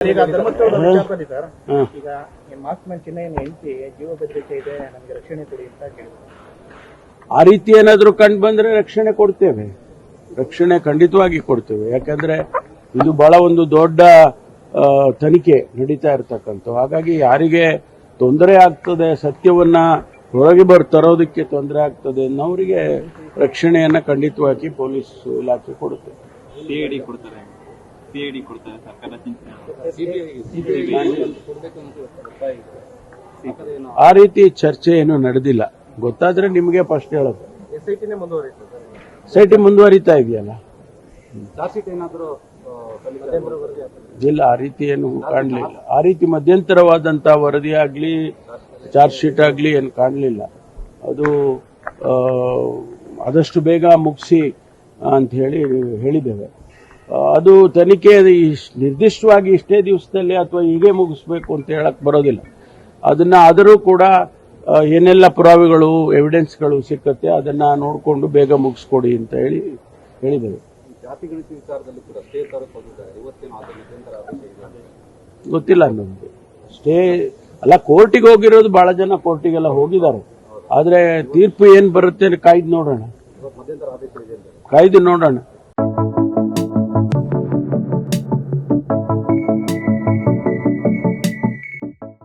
ಈಗ ಧರ್ಮಸ್ಥಳದ ವಿಚಾರದಲ್ಲಿ ಸರ್ ಈಗ ಮಾಸ್ಕ್ ಮ್ಯಾನ್ ಚಿನ್ನಯ್ಯನ ಹೆಂಡತಿ ಜೀವ ಭದ್ರತೆ ಇದೆ ನಮಗೆ ರಕ್ಷಣೆ ಕೊಡಿ ಅಂತ ಕೇಳಿದ್ರು. ಆ ರೀತಿ ಏನಾದರೂ ಕಂಡು ಬಂದ್ರೆ ರಕ್ಷಣೆ ಕೊಡ್ತೇವೆ. ರಕ್ಷಣೆ ಖಂಡಿತವಾಗಿ ಕೊಡ್ತೇವೆ. ಯಾಕಂದ್ರೆ ಇದು ಬಹಳ ಒಂದು ದೊಡ್ಡ ಆ, ತನಿಖೆ ನಡೀತಾ ಇರ್ತಕ್ಕಂಥ ಹಾಗಾಗಿ ಯಾರಿಗೆ ತೊಂದರೆ ಆಗ್ತದೆ ಸತ್ಯವನ್ನ ಹೊರಗೆ ಬರ್ ತರೋದಕ್ಕೆ ತೊಂದರೆ ಆಗ್ತದೆ ಅನ್ನೋರಿಗೆ ರಕ್ಷಣೆಯನ್ನ ಖಂಡಿತವಾಗಿ ಪೊಲೀಸ್ ಇಲಾಖೆ ಕೊಡುತ್ತೆ. ಸಿಐಡಿ ಕೊಡ್ತಾರೆ. ಸಿಐಡಿ ಕೊಡ್ತಾರೆ ಸರ್ಕಾರ ಆ ರೀತಿ ಚರ್ಚೆ ಏನು ನಡೆದಿಲ್ಲ. ಗೊತ್ತಾದ್ರೆ ನಿಮಗೆ ಫಸ್ಟ್ ಹೇಳೋದು. ಸೈಟಿ ಮುಂದುವರಿತಾ ಇದೆಯಲ್ಲ? ಇಲ್ಲ, ಆ ರೀತಿ ಏನು ಕಾಣಲಿಲ್ಲ. ಆ ರೀತಿ ಮಧ್ಯಂತರವಾದಂತ ವರದಿ ಆಗ್ಲಿ ಚಾರ್ಜ್ ಶೀಟ್ ಆಗ್ಲಿ ಏನು ಕಾಣಲಿಲ್ಲ. ಅದು ಆದಷ್ಟು ಬೇಗ ಮುಗಿಸಿ ಅಂತ ಹೇಳಿ ಹೇಳಿದ್ದೇವೆ. ಅದು ತನಿಖೆ ನಿರ್ದಿಷ್ಟವಾಗಿ ಇಷ್ಟೇ ದಿವಸದಲ್ಲಿ ಅಥವಾ ಹೀಗೆ ಮುಗಿಸ್ಬೇಕು ಅಂತ ಹೇಳಕ್ ಬರೋದಿಲ್ಲ. ಅದನ್ನ ಆದರೂ ಕೂಡ ಏನೆಲ್ಲ ಪುರಾವೆಗಳು ಎವಿಡೆನ್ಸ್ಗಳು ಸಿಕ್ಕತ್ತೆ ಅದನ್ನ ನೋಡಿಕೊಂಡು ಬೇಗ ಮುಗಿಸ್ಕೊಡಿ ಅಂತ ಹೇಳಿ ಹೇಳಿದರು ಗೊತ್ತಿಲ್ಲ ನಮ್ಗೆ. ಸ್ಟೇ ಅಲ್ಲ ಕೋರ್ಟಿಗೆ ಹೋಗಿರೋದು ಬಹಳ ಜನ ಕೋರ್ಟಿಗೆಲ್ಲ ಹೋಗಿದ್ದಾರೆ. ಆದ್ರೆ ತೀರ್ಪು ಏನ್ ಬರುತ್ತೆ ಕಾಯ್ದು ನೋಡೋಣ. ಕಾಯ್ದು ನೋಡೋಣ.